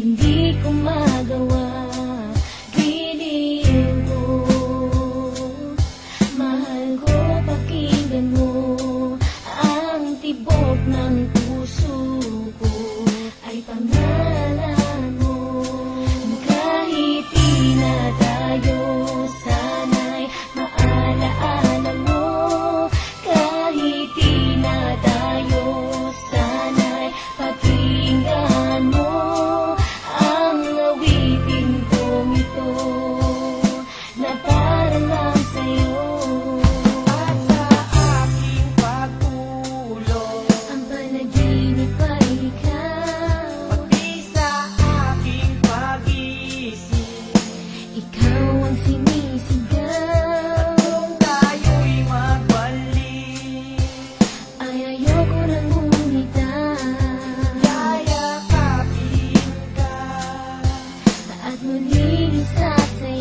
hindi ko magawa иллюстрации.